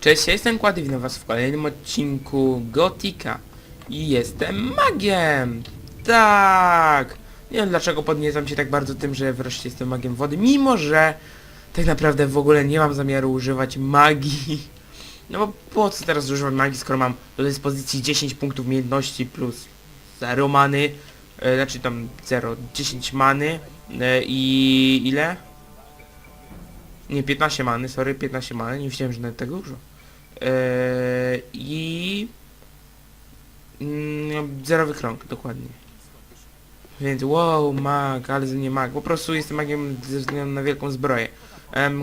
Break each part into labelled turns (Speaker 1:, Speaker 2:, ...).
Speaker 1: Cześć, ja jestem Kłady, witam was w kolejnym odcinku Gotika i jestem magiem! Tak! Nie wiem dlaczego podniecam się tak bardzo tym, że wreszcie jestem magiem wody, mimo że tak naprawdę w ogóle nie mam zamiaru używać magii. No bo po co teraz używać magii, skoro mam do dyspozycji 10 punktów umiejętności plus 0 many, e, znaczy tam 0, 10 many e, i ile? Nie, 15 many, sorry, 15 many, nie wiedziałem, że nawet tak dużo. Eee, I... Mm, zerowy krąg, dokładnie. Więc wow, mag, ale ze mnie mag. Po prostu jestem magiem ze względu na wielką zbroję.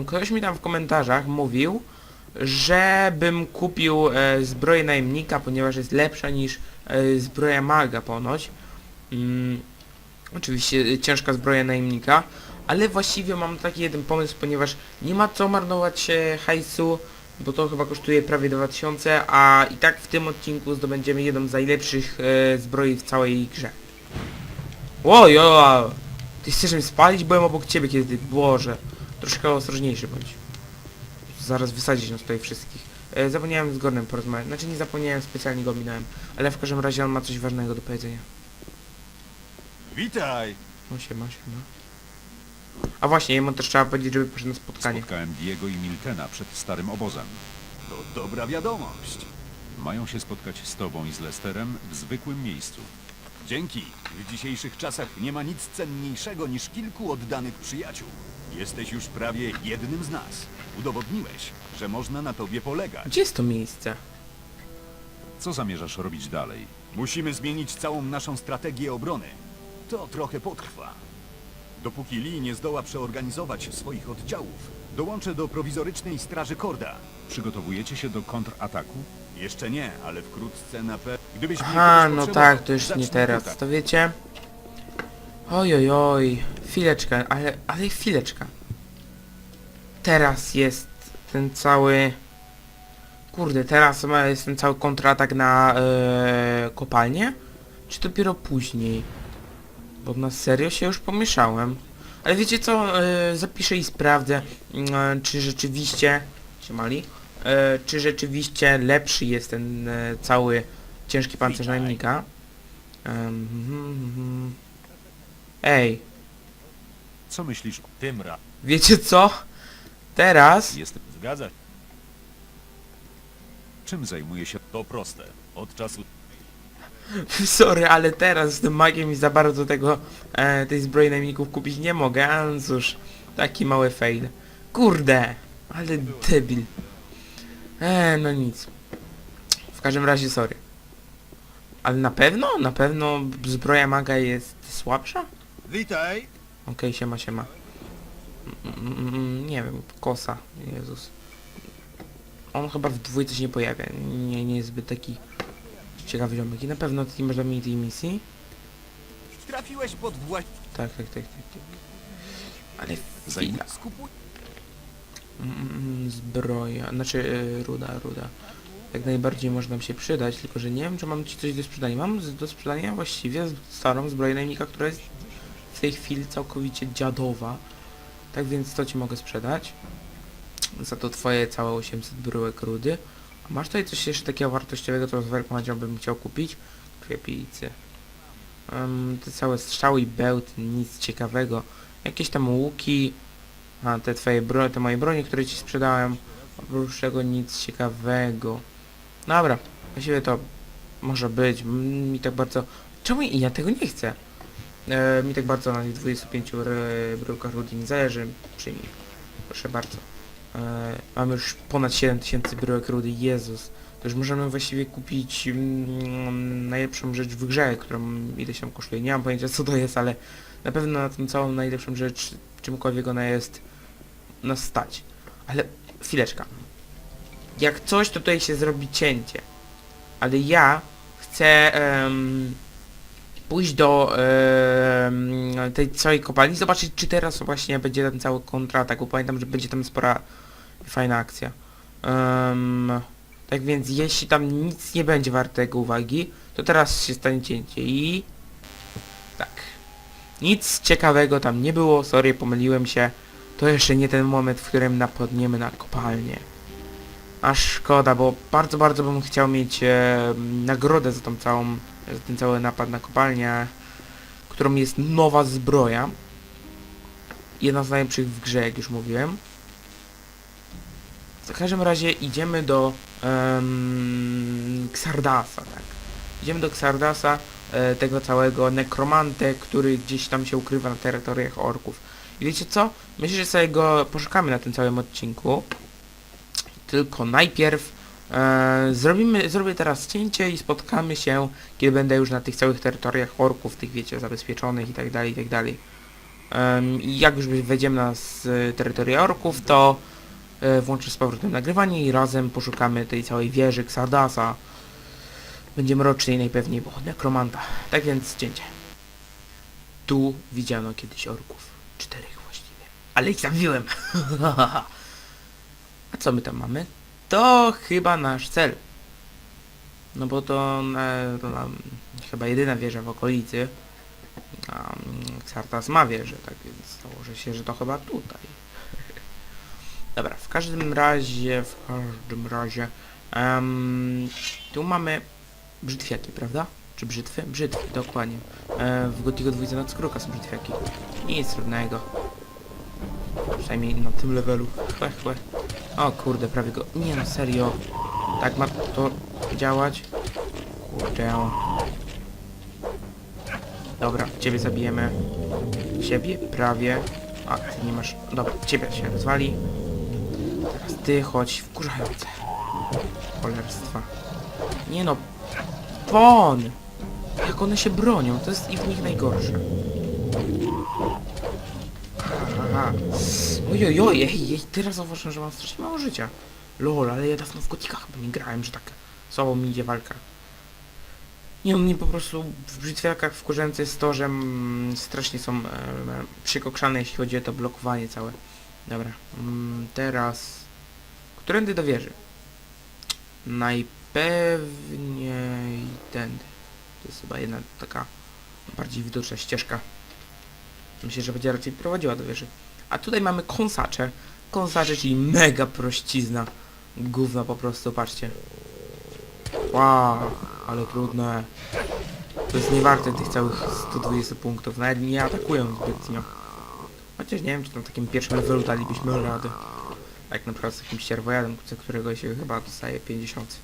Speaker 1: Ktoś mi tam w komentarzach mówił, żebym kupił e, zbroję najemnika, ponieważ jest lepsza niż e, zbroja maga ponoć. Mm, oczywiście e, ciężka zbroja najemnika, ale właściwie mam taki jeden pomysł, ponieważ nie ma co marnować e, hajsu, bo to chyba kosztuje prawie 2000, a i tak w tym odcinku zdobędziemy jedną z najlepszych e, zbroi w całej grze. Łojo! Ty chcesz mnie spalić? Byłem obok ciebie kiedy... Boże. Troszkę ostrożniejszy bądź. Zaraz wysadzić nas tutaj wszystkich. E, zapomniałem z Gornem porozmawiać. Znaczy nie zapomniałem, specjalnie go minąłem. Ale w każdym razie on ma coś ważnego do powiedzenia.
Speaker 2: Witaj!
Speaker 1: No siema, siema. A właśnie, jemu też trzeba powiedzieć, żeby poszedł na spotkanie.
Speaker 3: Spotkałem Diego i Miltena przed starym obozem.
Speaker 2: To dobra wiadomość.
Speaker 3: Mają się spotkać z tobą i z Lesterem w zwykłym miejscu.
Speaker 2: Dzięki. W dzisiejszych czasach nie ma nic cenniejszego niż kilku oddanych przyjaciół. Jesteś już prawie jednym z nas. Udowodniłeś, że można na tobie polegać.
Speaker 1: Gdzie jest to miejsce?
Speaker 3: Co zamierzasz robić dalej?
Speaker 2: Musimy zmienić całą naszą strategię obrony. To trochę potrwa. Dopóki Lee nie zdoła przeorganizować swoich oddziałów, dołączę do prowizorycznej straży Korda.
Speaker 3: Przygotowujecie się do kontrataku?
Speaker 2: Jeszcze nie, ale wkrótce na pewno. Gdybyś mnie
Speaker 1: Aha,
Speaker 2: kiedyś
Speaker 1: no
Speaker 2: potrzebował,
Speaker 1: tak, to już nie
Speaker 2: zacznij
Speaker 1: teraz. To wiecie? Oj, oj, oj. Chwileczkę, ale, ale chwileczka. Teraz jest ten cały... Kurde, teraz ma- jest ten cały kontratak na e, kopalnię? Czy dopiero później? Bo na serio się już pomieszałem. Ale wiecie co? E, zapiszę i sprawdzę, mm, czy rzeczywiście... Siemali? E, czy rzeczywiście lepszy jest ten e, cały ciężki pancerz najemnika. Em, mhm, mhm. Ej,
Speaker 3: Co myślisz?
Speaker 2: Tym ra.
Speaker 1: wiecie co? Teraz
Speaker 3: Jest...
Speaker 2: Zgadza.
Speaker 3: Czym zajmuje się...
Speaker 2: To proste. Od czasu
Speaker 1: Sorry, ale teraz z tym magiem i za bardzo tego e, tej zbroi najemników kupić nie mogę, a no cóż, taki mały fail. Kurde, ale debil. E, no nic. W każdym razie sorry. Ale na pewno? Na pewno zbroja maga jest słabsza?
Speaker 2: Witaj!
Speaker 1: Okej, siema, siema. Mm, mm, mm, nie wiem, kosa, Jezus. On chyba w dwójce się nie pojawia, nie, nie jest zbyt taki ciekawy ziomek. I na pewno nie dla mnie tej misji?
Speaker 2: Trafiłeś pod właśnie.
Speaker 1: Tak, tak, tak, tak, tak. Ale chwila.
Speaker 2: Skupuj.
Speaker 1: Mm, zbroja, znaczy y, ruda, ruda. Jak najbardziej może nam się przydać, tylko że nie wiem, czy mam ci coś do sprzedania. Mam z- do sprzedania właściwie starą zbroję najemnika, która jest w tej chwili całkowicie dziadowa. Tak więc to ci mogę sprzedać. Za to twoje całe 800 bryłek rudy. Masz tutaj coś jeszcze takiego wartościowego, co z Werkmadzią bym chciał kupić? Kwiepijcy. Um, te całe strzały i bełty, nic ciekawego. Jakieś tam łuki. A, te twoje bro te moje bronie, które ci sprzedałem. Oprócz tego nic ciekawego. Dobra, właściwie to może być. Mi tak bardzo... Czemu ja tego nie chcę? E, mi tak bardzo na tych 25 ry- bryłkach nie zależy. Przyjmij. Proszę bardzo. E, mamy już ponad 7000 bryłek rudy. Jezus. To już możemy właściwie kupić mm, najlepszą rzecz w grze, którą ileś tam kosztuje. Nie mam pojęcia co to jest, ale na pewno na tą całą najlepszą rzecz, czymkolwiek ona jest, nas stać. Ale chwileczka. Jak coś, to tutaj się zrobi cięcie. Ale ja chcę pójść do tej całej kopalni, zobaczyć czy teraz właśnie będzie ten cały kontratak, bo pamiętam, że będzie tam spora fajna akcja. Em, tak więc jeśli tam nic nie będzie wartego uwagi, to teraz się stanie cięcie i... Tak. Nic ciekawego tam nie było, sorry, pomyliłem się. To jeszcze nie ten moment, w którym napadniemy na kopalnię. Aż szkoda, bo bardzo, bardzo bym chciał mieć e, nagrodę za tą całą, za ten cały napad na kopalnię, którą jest nowa zbroja. Jedna z najlepszych w grze, jak już mówiłem. W każdym razie idziemy do em, Xardasa, tak. Idziemy do Xardasa, e, tego całego nekromantę, który gdzieś tam się ukrywa na terytoriach orków. I wiecie co? Myślę, że sobie go poszukamy na tym całym odcinku. Tylko najpierw e, zrobimy, zrobię teraz cięcie i spotkamy się, kiedy będę już na tych całych terytoriach orków, tych wiecie, zabezpieczonych i tak dalej, i tak dalej. I jak już wejdziemy na z terytoria orków, to włączę z powrotem nagrywanie i razem poszukamy tej całej wieży Xardasa. Będzie mroczniej najpewniej, bo nekromanta. Tak więc cięcie. Tu widziano kiedyś orków. Czterech właściwie. Ale ich zabiłem. A co my tam mamy? To chyba nasz cel. No bo to, e, to nam chyba jedyna wieża w okolicy. A mm, Xartas ma wieżę, tak więc założę się, że to chyba tutaj. Dobra, w każdym razie, w każdym razie, em, tu mamy brzytwiaki, prawda? Czy brzytwy? Brzytwy, dokładnie. E, w Gotiku 2 na skróka są brzytwiaki. Nic trudnego. Przynajmniej na tym levelu. Chłe, chłe. O kurde, prawie go... Nie no, serio. Tak ma to działać? Kurde. Dobra, ciebie zabijemy. Ciebie prawie. A, ty nie masz... Dobra, ciebie się rozwali. Teraz ty chodź, wkurzające. Cholerstwa. Nie no. Pon! Jak one się bronią, to jest i w nich najgorsze. Aha. Ojojoj, ej, ej, teraz zauważyłem, że mam strasznie mało życia. Lol, ale ja dawno w gotikach chyba nie grałem, że tak słabo mi idzie walka. Nie, mnie po prostu w brzytwiakach wkurzające jest to, że mm, strasznie są e, jeśli chodzi o to blokowanie całe. Dobra, mm, teraz... Którędy do wieży? Najpewniej tędy. To jest chyba jedna taka bardziej widoczna ścieżka. Myślę, że będzie raczej prowadziła do wieży. A tutaj mamy kąsacze. Kąsacze, czyli mega prościzna. Gówno po prostu, patrzcie. Wow, ale trudne. To jest niewarte tych całych 120 punktów. Nawet nie atakują zbytnio. Chociaż nie wiem, czy na takim pierwszym levelu dalibyśmy radę. Jak na przykład z jakimś sierwojadem, za którego się chyba dostaje 50.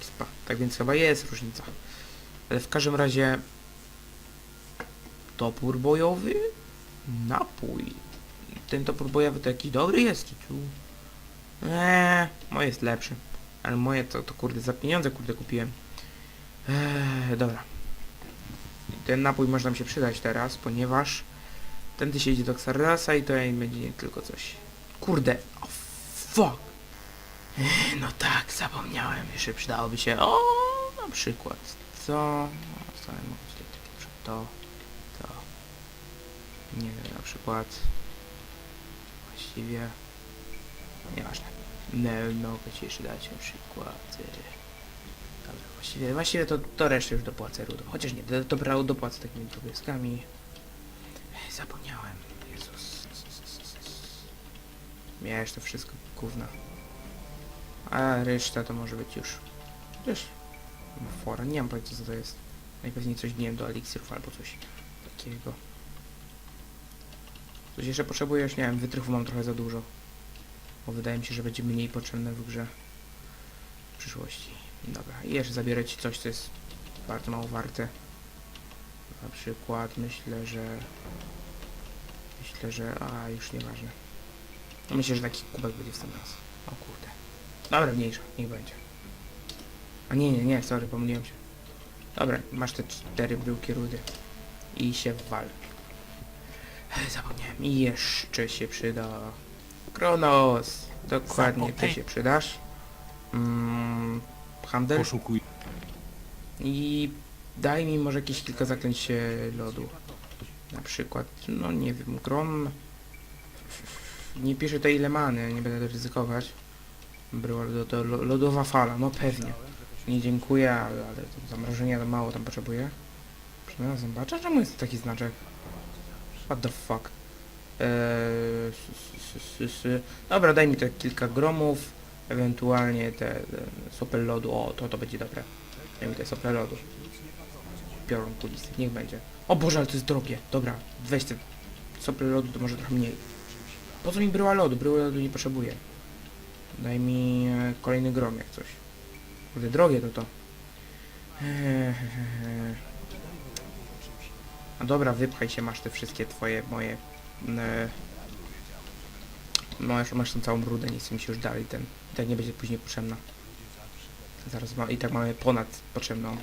Speaker 1: Spa. Tak więc chyba jest różnica. Ale w każdym razie... Topór bojowy? Napój. Ten topór bojowy to jakiś dobry jest, tu? Eee, moje jest lepsze. Ale moje to, to kurde za pieniądze kurde kupiłem. Eee, dobra. Ten napój może nam się przydać teraz, ponieważ tędy się idzie do Xardasa i to będzie nie tylko coś. Kurde, o fuck. No tak, zapomniałem, jeszcze przydałoby się, o, na przykład, co, co ja mogę tutaj takie, to, to, nie wiem, na przykład, właściwie, nieważne, no, mogę ci jeszcze dać na przykład, y, dobra, właściwie, właściwie to, to resztę już dopłacę rudą, chociaż nie, do- dobra, dopłacę takimi drobiazgami, zapomniałem, miałeś to wszystko, gówna. A reszta to może być już... Wiesz... Fora, nie mam pojęcia co to jest. Najpewniej coś, nie wiem, do eliksirów albo coś takiego. Coś jeszcze potrzebujesz? Nie wiem, wytrychu mam trochę za dużo. Bo wydaje mi się, że będzie mniej potrzebne w grze. W przyszłości. Dobra, i jeszcze zabiorę ci coś, co jest bardzo mało warte. Na przykład myślę, że... Myślę, że... A, już nieważne. No Myślę, że taki kubek będzie w sam raz. O kurde. Dobra, mniejsza, niech będzie. A nie, nie, nie, sorry, pomyliłem się. Dobra, masz te cztery bryłki rudy. I się wal. Ech, Zapomniałem. I jeszcze się przyda... Kronos! Dokładnie, ty się przydasz. Mm, handel.
Speaker 3: Poszukuj.
Speaker 1: I daj mi może jakieś kilka zaklęć e, lodu. Na przykład, no nie wiem, grom. Nie piszę to ile many, nie będę ryzykować. Była to lo- lodowa fala, no pewnie. Nie dziękuję, ale, ale zamrożenia to mało tam potrzebuję. Przynajmniej zobaczę, czemu jest taki znaczek. What the fuck. Eee, Dobra, daj mi te kilka gromów. ewentualnie te, te sopel lodu, o to to będzie dobre. Nie wiem, te sopel lodu. Piorun kulisty, niech będzie. O Boże, ale to jest drogie. Dobra, weź te sopel lodu, to może trochę mniej. Po co mi bryła lodu? Bryła lodu nie potrzebuję. Daj mi e, kolejny grom jak coś. Kurde, drogie to to. A dobra, wypchaj się, masz te wszystkie twoje, moje... E, masz, masz tą całą brudę, nie chcę mi się już dalej ten... I tak nie będzie później potrzebna. Zaraz ma, i tak mamy ponad potrzebną.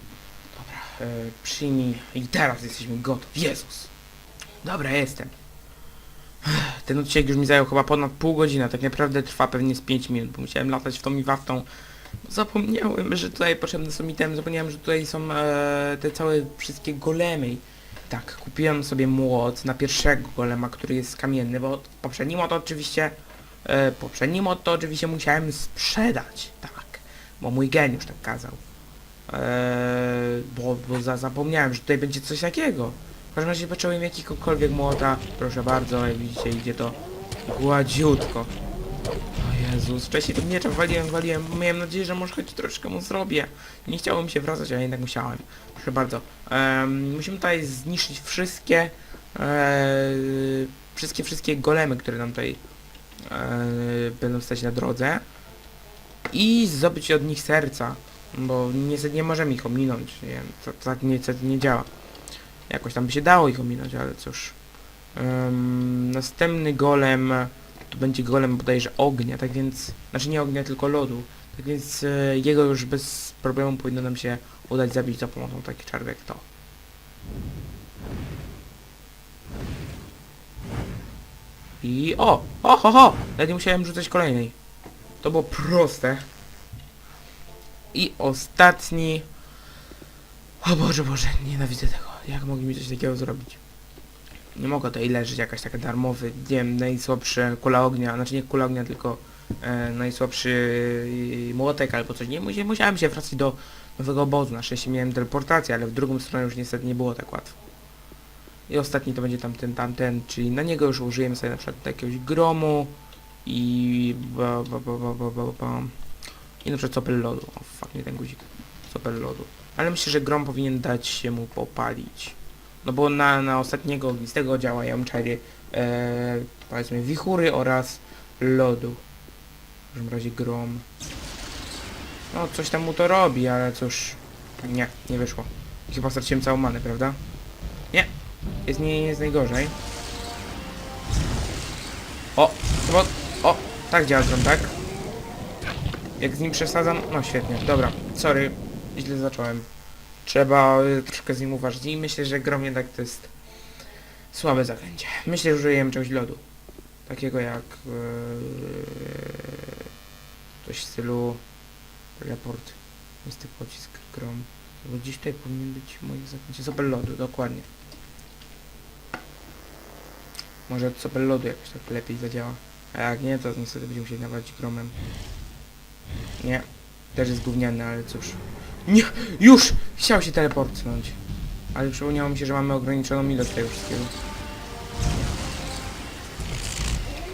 Speaker 1: Dobra, e, przyjmij... I teraz jesteśmy gotowi, Jezus! Dobra, jestem. Ten odcinek już mi zajął chyba ponad pół godziny, tak naprawdę trwa pewnie z 5 minut, bo musiałem latać w tą i waftą. Zapomniałem, że tutaj potrzebne są itemy, zapomniałem, że tutaj są e, te całe wszystkie golemy. Tak, kupiłem sobie młot na pierwszego golema, który jest kamienny, bo poprzedni młot oczywiście, e, młot to oczywiście musiałem sprzedać, tak, bo mój geniusz tak kazał. E, bo bo za, zapomniałem, że tutaj będzie coś takiego. W każdym razie poczułem jakiegokolwiek młota, proszę bardzo, jak widzicie idzie to gładziutko. O Jezus, wcześniej tym mieczem waliłem, waliłem, miałem nadzieję, że może choć troszkę mu zrobię. Nie chciało mi się wracać, ale jednak musiałem. Proszę bardzo. Em, musimy tutaj zniszczyć wszystkie, e, wszystkie, wszystkie golemy, które nam tutaj e, będą stać na drodze. I zdobyć od nich serca, bo niestety nie możemy ich ominąć, nie to tak niestety nie działa. Jakoś tam by się dało ich ominąć, ale cóż. Em, następny golem to będzie golem bodajże ognia, tak więc, znaczy nie ognia, tylko lodu. Tak więc e, jego już bez problemu powinno nam się udać zabić za pomocą takich czarów jak to. I o! O, ho, ho! Ja nie musiałem rzucać kolejnej. To było proste. I ostatni... O Boże, Boże, nienawidzę tego. Jak mogli mi coś takiego zrobić? Nie mogę tutaj leżeć jakaś taka darmowy, nie wiem, najsłabszy kula ognia, znaczy nie kula ognia, tylko e, najsłabszy młotek albo coś. Nie, musi- musiałem się wracać do nowego obozu. Na szczęście miałem teleportację, ale w drugą stronę już niestety nie było tak łatwo. I ostatni to będzie tamten, tamten, czyli na niego już użyjemy sobie na przykład jakiegoś gromu i ba, ba, ba, ba, ba, ba, i na przykład sopel lodu. O fuck, nie ten guzik. Sopel lodu. Ale myślę, że grom powinien dać się mu popalić. No bo na, na ostatniego ognistego działają czary e, powiedzmy wichury oraz lodu. W każdym razie grom. No coś tam mu to robi, ale cóż. Nie, nie wyszło. Chyba straciłem całą manę, prawda? Nie. Jest nie jest najgorzej. O, chyba... O, tak działa grom, tak? Jak z nim przesadzam? No świetnie, dobra. Sorry, źle zacząłem. Trzeba y, troszkę z nim uważać i myślę, że grom jednak to jest słabe zaklęcie. Myślę, że użyjemy czegoś lodu. Takiego jak yy, coś w stylu teleport, misty pocisk, grom. Bo gdzieś tutaj powinien być moje zaklęcie. Sopel lodu, dokładnie. Może sopel lodu jakoś tak lepiej zadziała. A jak nie, to niestety będziemy musieli nawalić gromem. Nie. Też jest gówniany, ale cóż. Nie! Już! Chciał się teleportnąć. Ale przypomniało mi się, że mamy ograniczoną ilość tego wszystkiego.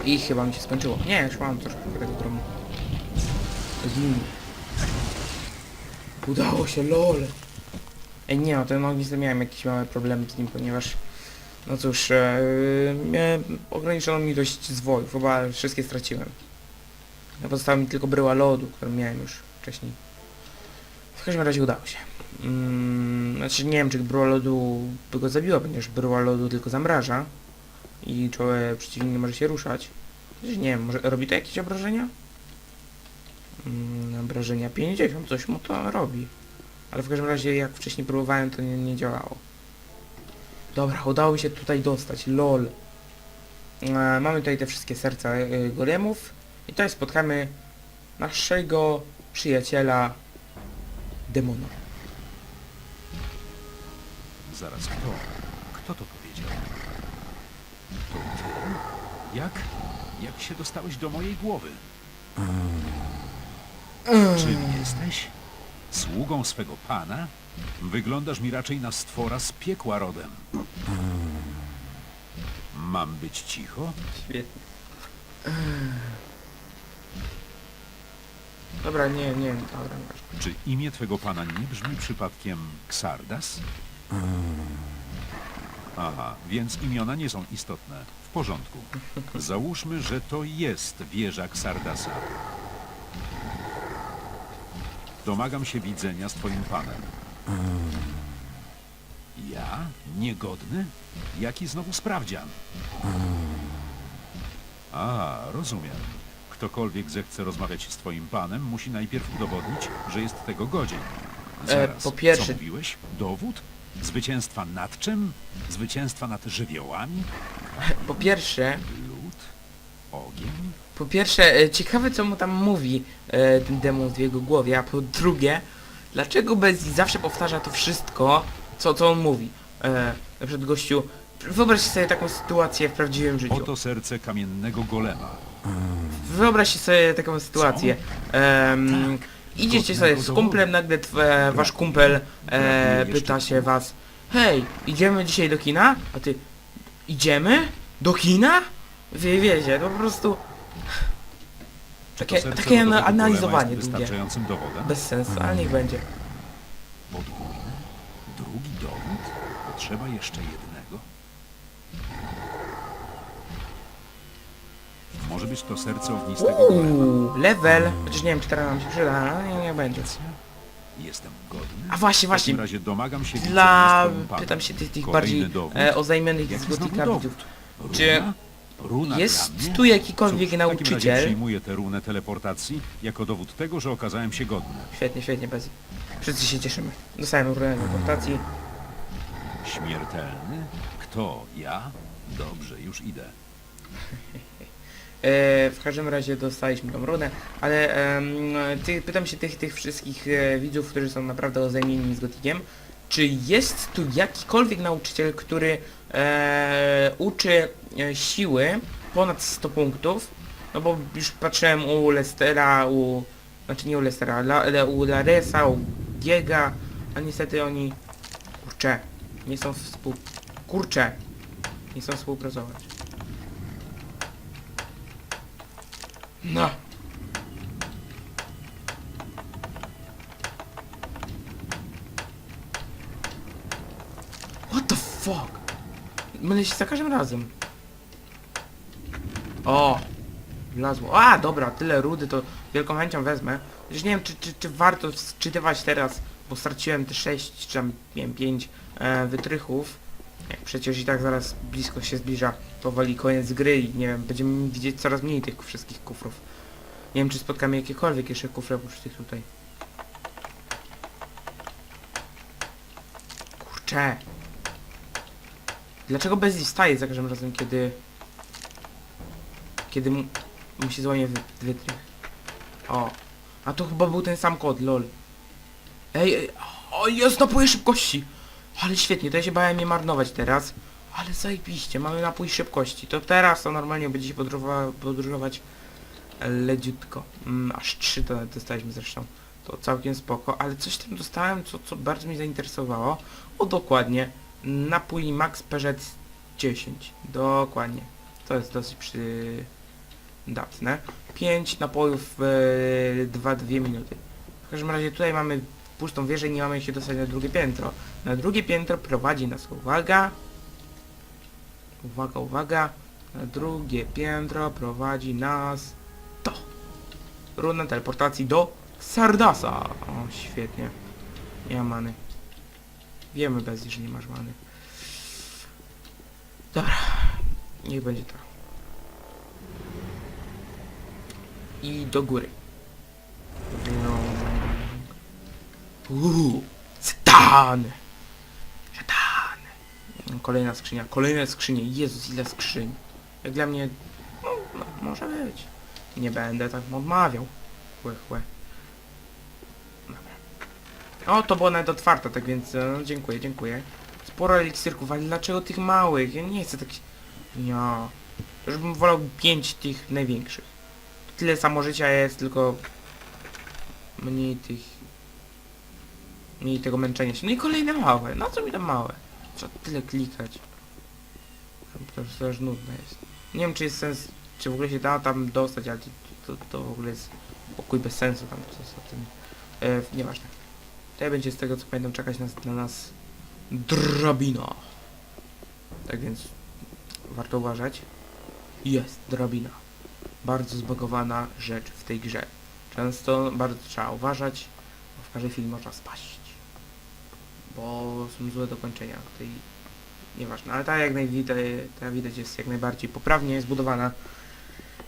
Speaker 1: I chyba mi się skończyło. Nie, już mam troszkę tego gromu. Zim. Udało się, lol. Ej, nie no, ten ognisty miałem jakieś małe problemy z nim, ponieważ... No cóż, e, miałem ograniczoną ilość zwojów, chyba wszystkie straciłem. Pozostała mi tylko bryła lodu, którą miałem już wcześniej. Każdym razie udało się. Mm, znaczy nie wiem, czy bryła lodu by go zabiła, ponieważ bryła lodu tylko zamraża i człowiek przeciwnik nie może się ruszać. Chociaż nie wiem, może robi to jakieś obrażenia? Mm, obrażenia 50, coś mu to robi. Ale w każdym razie jak wcześniej próbowałem, to nie, nie działało. Dobra, udało mi się tutaj dostać, lol. E, mamy tutaj te wszystkie serca e, golemów i tutaj spotkamy naszego przyjaciela demona.
Speaker 3: Zaraz kto? Kto to powiedział? To ty? Jak? Jak się dostałeś do mojej głowy? Czym jesteś? Sługą swego pana? Wyglądasz mi raczej na stwora z piekła rodem. Mam być cicho?
Speaker 1: Świetnie. Dobra, nie, nie, dobra.
Speaker 3: Czy imię twego pana nie brzmi przypadkiem Xardas? Aha, więc imiona nie są istotne. W porządku. Załóżmy, że to jest wieża Xardasa. Domagam się widzenia z twoim panem. Ja? Niegodny? Jaki znowu sprawdzian? A, rozumiem. Ktokolwiek zechce rozmawiać z twoim panem, musi najpierw udowodnić, że jest tego godzien. Zaraz,
Speaker 1: po pierwsze-
Speaker 3: co mówiłeś? Dowód? Zwycięstwa nad czym? Zwycięstwa nad żywiołami?
Speaker 1: Po pierwsze,
Speaker 3: Lód? Ogień?
Speaker 1: po pierwsze, e, ciekawe co mu tam mówi e, ten demon w jego głowie, a po drugie, dlaczego Bezzi zawsze powtarza to wszystko, co, co on mówi. E, na przykład gościu, wyobraźcie sobie taką sytuację w prawdziwym życiu.
Speaker 3: Oto serce kamiennego golema.
Speaker 1: Wyobraźcie sobie taką sytuację. Em, idziecie sobie z kumplem, nagle twe, wasz kumpel e, pyta się was Hej, idziemy dzisiaj do kina? A ty Idziemy? Do kina? Wie, wiecie, to po prostu Takie- takie
Speaker 3: golema
Speaker 1: analizowanie długie.
Speaker 3: wystarczającym dowodem?
Speaker 1: bez sensu, ale niech będzie.
Speaker 3: Podwójny? Drugi dowód? Potrzeba jeszcze jednego? Może być to serce ognistego golema.
Speaker 1: Level. Chociaż nie wiem, czy teraz nam się przyda, ale nie, nie będzie.
Speaker 3: Jestem godny?
Speaker 1: A właśnie,
Speaker 3: W
Speaker 1: właśnie.
Speaker 3: takim razie domagam się widzenia
Speaker 1: Dla...
Speaker 3: z twoim panem.
Speaker 1: Pytam się tych, tych
Speaker 3: Kolejny
Speaker 1: bardziej
Speaker 3: dowód?
Speaker 1: e, oznajmionych
Speaker 3: Jaki
Speaker 1: z
Speaker 3: znowu
Speaker 1: Gotika
Speaker 3: dowód?
Speaker 1: widzów.
Speaker 3: Runa?
Speaker 1: Czy
Speaker 3: Runa
Speaker 1: jest
Speaker 3: dla mnie?
Speaker 1: tu jakikolwiek
Speaker 3: Cóż, w takim razie
Speaker 1: nauczyciel?
Speaker 3: przyjmuję tę runę teleportacji jako dowód tego, że okazałem się godny.
Speaker 1: Świetnie, świetnie, Bezi. Wszyscy się cieszymy. Dostałem runę teleportacji.
Speaker 3: Śmiertelny? Kto? Ja? Dobrze, już idę.
Speaker 1: E, w każdym razie dostaliśmy tą runę, ale em, ty, pytam się tych, tych wszystkich e, widzów, którzy są naprawdę oznajmieni z Gotikiem, czy jest tu jakikolwiek nauczyciel, który e, uczy e, siły ponad 100 punktów? No bo już patrzyłem u Lestera, u... Znaczy nie u Lestera, ale u Laresa, u Giega, a niestety oni... Kurczę, nie są współ... Kurczę, nie chcą współpracować. No. What the fuck? Mylę się za każdym razem. O! Wlazło. A, dobra, tyle rudy, to wielką chęcią wezmę. Już nie wiem, czy, czy, czy warto wczytywać teraz, bo straciłem te 6, czy tam, nie wiem, 5 e, wytrychów. Przecież i tak zaraz blisko się zbliża powoli koniec gry i nie wiem, będziemy widzieć coraz mniej tych wszystkich kufrów. Nie wiem, czy spotkamy jakiekolwiek jeszcze kufry oprócz tych tutaj. Kurczę. Dlaczego Bezzi wstaje za każdym razem, kiedy... Kiedy mu, mu się złamie wy, wytrych? O. A to chyba był ten sam kod, lol. Ej, ej, o, jest napój szybkości! Ale świetnie, to ja się bałem je marnować teraz. Ale zajebiście, mamy napój szybkości. To teraz to normalnie będzie się podróżowa- podróżować leciutko. Mm, aż trzy to dostaliśmy zresztą. To całkiem spoko, ale coś tam dostałem, co, co bardzo mnie zainteresowało. O, dokładnie. Napój Max Perzec 10. Dokładnie. To jest dosyć przydatne. 5 napojów w 2-2 minuty. W każdym razie tutaj mamy pustą wieżę i nie mamy się dostać na drugie piętro. Na drugie piętro prowadzi nas, uwaga, uwaga, uwaga, na drugie piętro prowadzi nas to. Runa teleportacji do Sardasa. O, świetnie. Nie ma many. Wiemy bez że nie masz many. Dobra. Niech będzie tak. I do góry. No. Uuu. Stan! Satan! Kolejna skrzynia. Kolejne skrzynie. Jezus, ile skrzyń. Jak dla mnie... No, no, może być. Nie będę tak odmawiał. Chłe, chłe. O, to było nawet otwarte, tak więc no, dziękuję, dziękuję. Sporo eliksirków, ale dlaczego tych małych? Ja nie chcę tak... Ja... Już bym wolał pięć tych największych. Tyle samo życia jest, tylko... Mniej tych... Mniej tego męczenia się. No i kolejne małe. Na co mi tam małe? Co tyle klikać? To już też nudne jest. Nie wiem czy jest sens, czy w ogóle się da tam dostać, ale to, to, to w ogóle jest pokój bez sensu tam, co jest o tym. E, nieważne. Tutaj będzie z tego co pamiętam czekać na nas drabina. Tak więc warto uważać. Jest drabina. Bardzo zbagowana rzecz w tej grze. Często bardzo trzeba uważać, bo w każdej chwili można spaść. Bo są złe dokończenia tej nieważne, ale ta jak najwidać, ta widać jest jak najbardziej poprawnie zbudowana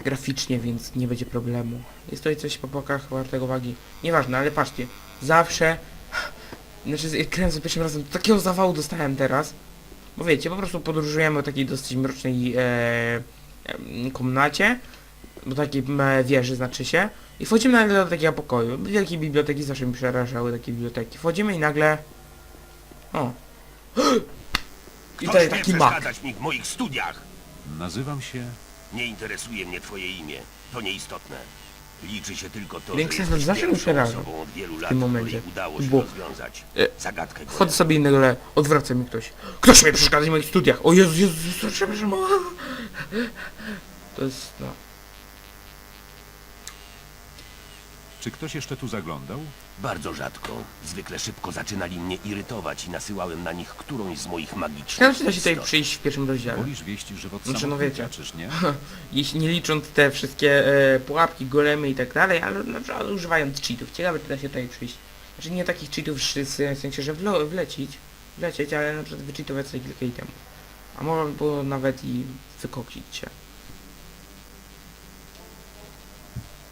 Speaker 1: graficznie, więc nie będzie problemu. Jest tutaj coś po bokach wartego uwagi. Nieważne, ale patrzcie, zawsze znaczy grałem za pierwszym razem, takiego zawału dostałem teraz. Bo wiecie, po prostu podróżujemy o takiej dosyć mrocznej e, komnacie, do takiej wieży znaczy się, i wchodzimy nagle do takiego pokoju. Wielkie biblioteki zawsze mi przerażały takie biblioteki. Wchodzimy i nagle... O. I tutaj taki mak.
Speaker 4: przeszkadzać mi w moich studiach.
Speaker 3: Nazywam się...
Speaker 4: Nie interesuje mnie twoje imię. To nieistotne. Liczy się tylko to,
Speaker 1: Link
Speaker 4: że jesteś
Speaker 1: zawsze
Speaker 4: pierwszą
Speaker 1: przeraża
Speaker 4: osobą od wielu lat,
Speaker 1: tym momencie.
Speaker 4: której udało się
Speaker 1: Bo-
Speaker 4: rozwiązać
Speaker 1: E,
Speaker 4: zagadkę
Speaker 1: Wchodzę sobie i nagle odwraca mi ktoś. Ktoś mnie przeszkadza w moich studiach. O Jezu, Jezu, Jezu przepraszam. To jest, no.
Speaker 3: Czy ktoś jeszcze tu zaglądał?
Speaker 4: Bardzo rzadko. Zwykle szybko zaczynali mnie irytować i nasyłałem na nich którąś z moich magicznych
Speaker 1: Ciekawe, czy da się tutaj
Speaker 4: istot.
Speaker 1: przyjść w pierwszym rozdziale.
Speaker 3: Wolisz wieść żywot
Speaker 1: Znaczy, no
Speaker 3: samotnika,
Speaker 1: wiecie.
Speaker 3: czyż nie?
Speaker 1: Jeśli nie licząc te wszystkie e, pułapki, golemy i tak dalej, ale na przykład używając cheatów. Ciekawe, czy da się tutaj przyjść. Znaczy nie takich cheatów w sensie, że wlo, wlecić, wlecieć, ale na przykład wycheatować sobie kilka itemów. A można by było nawet i wykoksić się.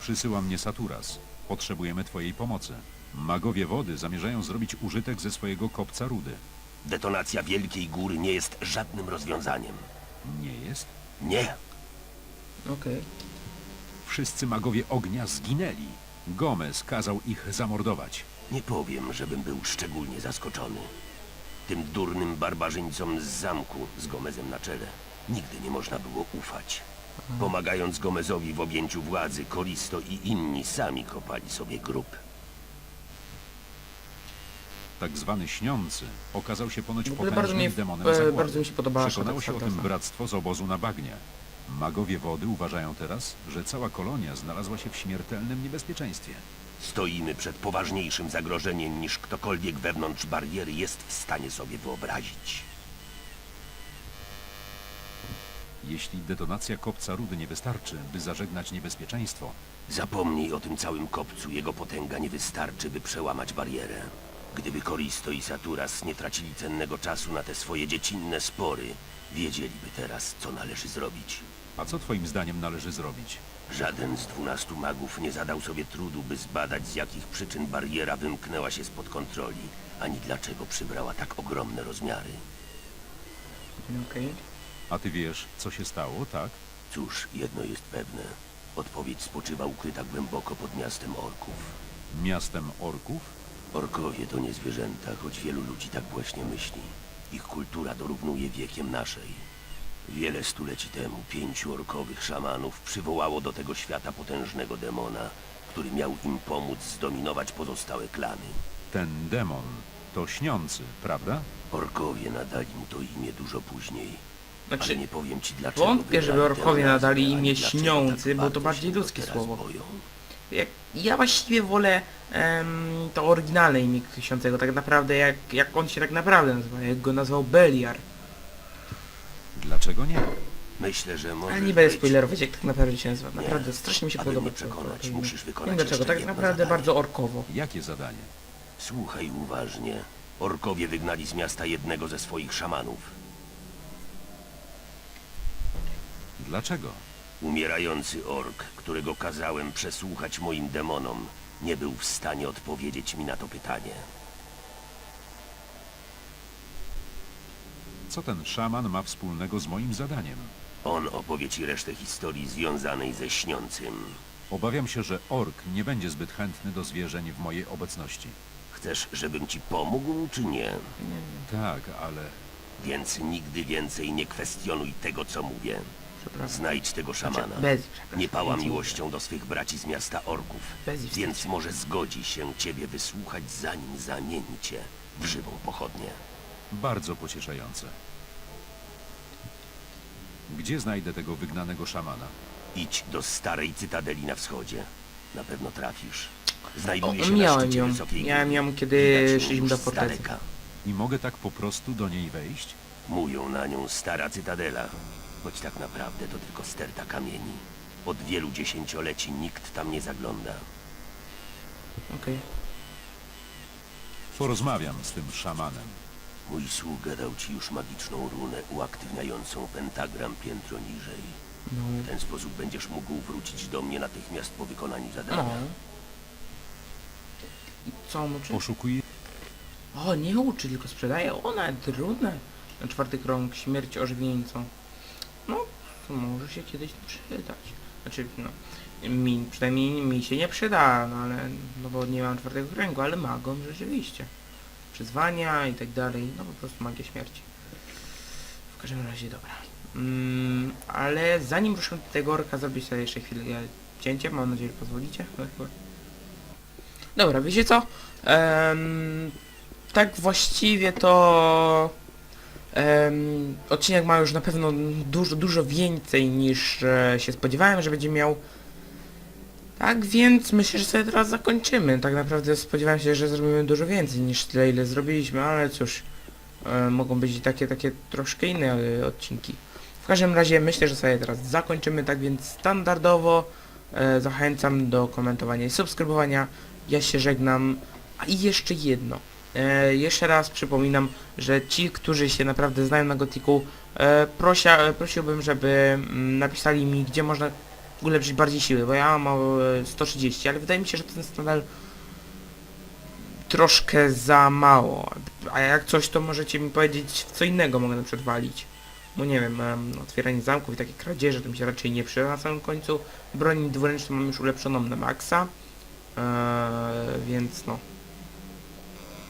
Speaker 3: Przysyła mnie Saturas. Potrzebujemy twojej pomocy. Magowie wody zamierzają zrobić użytek ze swojego kopca rudy.
Speaker 4: Detonacja Wielkiej Góry nie jest żadnym rozwiązaniem.
Speaker 3: Nie jest?
Speaker 4: Nie.
Speaker 1: Okej.
Speaker 3: Wszyscy magowie ognia zginęli. Gomez kazał ich zamordować.
Speaker 4: Nie powiem, żebym był szczególnie zaskoczony. Tym durnym barbarzyńcom z zamku z Gomezem na czele nigdy nie można było ufać. Pomagając Gomezowi w objęciu władzy, Koristo i inni sami kopali sobie grób.
Speaker 3: Tak zwany śniący okazał się ponoć
Speaker 1: W ogóle
Speaker 3: potężnym
Speaker 1: bardzo,
Speaker 3: demonem
Speaker 1: e,
Speaker 3: zagłady.
Speaker 1: bardzo mi się podobała
Speaker 3: Przekonało się o tym bractwo z obozu na bagnie. Magowie wody uważają teraz, że cała kolonia znalazła się w śmiertelnym niebezpieczeństwie.
Speaker 4: Stoimy przed poważniejszym zagrożeniem niż ktokolwiek wewnątrz bariery jest w stanie sobie wyobrazić.
Speaker 3: Jeśli detonacja kopca rudy nie wystarczy, by zażegnać niebezpieczeństwo,
Speaker 4: Zapomnij o tym całym kopcu, jego potęga nie wystarczy, by przełamać barierę. Gdyby Koristo i Saturas nie tracili cennego czasu na te swoje dziecinne spory, wiedzieliby teraz, co należy zrobić.
Speaker 3: a co twoim zdaniem należy zrobić?
Speaker 4: Żaden z dwunastu magów nie zadał sobie trudu, by zbadać, z jakich przyczyn bariera wymknęła się spod kontroli, ani dlaczego przybrała tak ogromne rozmiary.
Speaker 1: Okej.
Speaker 3: A ty wiesz, co się stało, tak?
Speaker 4: Cóż, jedno jest pewne. Odpowiedź spoczywa ukryta głęboko pod miastem orków.
Speaker 3: Miastem orków?
Speaker 4: Orkowie to nie zwierzęta, choć wielu ludzi tak właśnie myśli. Ich kultura dorównuje wiekiem naszej. Wiele stuleci temu pięciu orkowych szamanów przywołało do tego świata potężnego demona, który miał im pomóc zdominować pozostałe klany.
Speaker 3: Ten demon to śniący, prawda?
Speaker 4: Orkowie nadali mu to imię dużo później.
Speaker 1: Znaczy,
Speaker 4: nie powiem ci dlaczego.
Speaker 1: wątpię, żeby orkowie nadali imię
Speaker 4: dlaczego
Speaker 1: Śniący,
Speaker 4: tak
Speaker 1: bo to bardziej ludzkie słowo. jak, ja właściwie wolę em, to oryginalne imię Ksiącego, tak naprawdę jak, jak on się tak naprawdę nazywa, jak go nazwał Beliar.
Speaker 3: Dlaczego nie?
Speaker 4: Myślę, że może.
Speaker 1: Ale nie będę spoilerować jak tak naprawdę się nazywa.
Speaker 4: Nie.
Speaker 1: Naprawdę strasznie mi się
Speaker 4: Aby
Speaker 1: podoba.
Speaker 4: mnie
Speaker 1: to-
Speaker 4: przekonać,
Speaker 1: to imię.
Speaker 4: musisz wykonać
Speaker 1: Nie wiem dlaczego,
Speaker 4: jeszcze
Speaker 1: tak
Speaker 4: jedno
Speaker 1: naprawdę
Speaker 4: zadanie.
Speaker 1: bardzo orkowo.
Speaker 3: Jakie zadanie?
Speaker 4: Słuchaj uważnie. Orkowie wygnali z miasta jednego ze swoich szamanów.
Speaker 3: Dlaczego?
Speaker 4: Umierający ork, którego kazałem przesłuchać moim demonom, nie był w stanie odpowiedzieć mi na to pytanie.
Speaker 3: Co ten szaman ma wspólnego z moim zadaniem?
Speaker 4: On opowie ci resztę historii związanej ze śniącym.
Speaker 3: Obawiam się, że ork nie będzie zbyt chętny do zwierzeń w mojej obecności.
Speaker 4: Chcesz, żebym ci pomógł, czy nie?
Speaker 3: Tak, ale
Speaker 4: Więc nigdy więcej nie kwestionuj tego, co mówię. Znajdź tego szamana.
Speaker 1: Bez, przepraszam,
Speaker 4: Nie pała miłością do swych braci z miasta orków,
Speaker 1: Bez
Speaker 4: więc może zgodzi się ciebie wysłuchać, zanim zamieni cię w żywą pochodnię.
Speaker 3: bardzo pocieszające. Gdzie znajdę tego wygnanego szamana?
Speaker 4: Idź do starej cytadeli na wschodzie. Na pewno trafisz. Znajduje się na
Speaker 1: miałem
Speaker 4: szczycie
Speaker 1: ją.
Speaker 4: wysokiej
Speaker 1: Miałem
Speaker 4: góry.
Speaker 1: ją, kiedy
Speaker 4: Widać ją
Speaker 1: szliśmy
Speaker 4: już
Speaker 1: do
Speaker 4: z
Speaker 1: fortecy.
Speaker 4: daleka.
Speaker 3: I mogę tak po prostu do niej wejść?
Speaker 4: Mówią na nią stara cytadela, choć tak naprawdę to tylko sterta kamieni. Od wielu dziesięcioleci nikt tam nie zagląda.
Speaker 1: Okej.
Speaker 3: Porozmawiam z tym szamanem.
Speaker 4: Mój sługa dał ci już magiczną runę uaktywniającą pentagram piętro niżej.
Speaker 1: No.
Speaker 4: W ten sposób będziesz mógł wrócić do mnie natychmiast po wykonaniu
Speaker 1: No.
Speaker 4: zadania.
Speaker 1: I co on uczy?
Speaker 3: Poszukuję...
Speaker 1: O, nie uczy, tylko sprzedaje. O, nawet trudne. Na czwarty krąg, śmierć ożywieńcą. No, może się kiedyś przydać. Znaczy, no, mi, przynajmniej mi się nie przyda, no ale, no bo nie mam czwartego kręgu, ale magom rzeczywiście. Przyzwania i tak dalej, no po prostu magia śmierci. W każdym razie, dobra. Mm, ale zanim ruszę do tego orka, zrobię sobie jeszcze chwilę cięcie, mam nadzieję, że pozwolicie. Dobra, wiecie co? Em, tak właściwie to em, odcinek ma już na pewno dużo, dużo więcej niż e, się spodziewałem, że będzie miał. Tak więc myślę, że sobie teraz zakończymy. Tak naprawdę spodziewałem się, że zrobimy dużo więcej niż tyle ile zrobiliśmy, ale cóż, e, mogą być i takie, takie troszkę inne e, odcinki. W każdym razie myślę, że sobie teraz zakończymy, tak więc standardowo e, zachęcam do komentowania i subskrybowania. Ja się żegnam. A i jeszcze jedno. E, jeszcze raz przypominam, że ci, którzy się naprawdę znają na Gotiku, e, prosia, e, prosiłbym, żeby mm, napisali mi, gdzie można ulepszyć bardziej siły, bo ja mam e, 130, ale wydaje mi się, że to jest nadal troszkę za mało. A jak coś, to możecie mi powiedzieć, co innego mogę na przykład walić. Bo nie wiem, em, otwieranie zamków i takie kradzieże, to mi się raczej nie przyda na samym końcu. Broń dwuręczną mam już ulepszoną na maksa. Eee, więc no.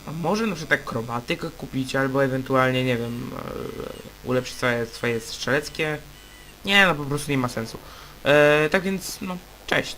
Speaker 1: A może na przykład akrobatykę kupić, albo ewentualnie, nie wiem, eee, ulepszyć swoje, swoje strzeleckie. Nie, no po prostu nie ma sensu. Eee, tak więc, no, cześć.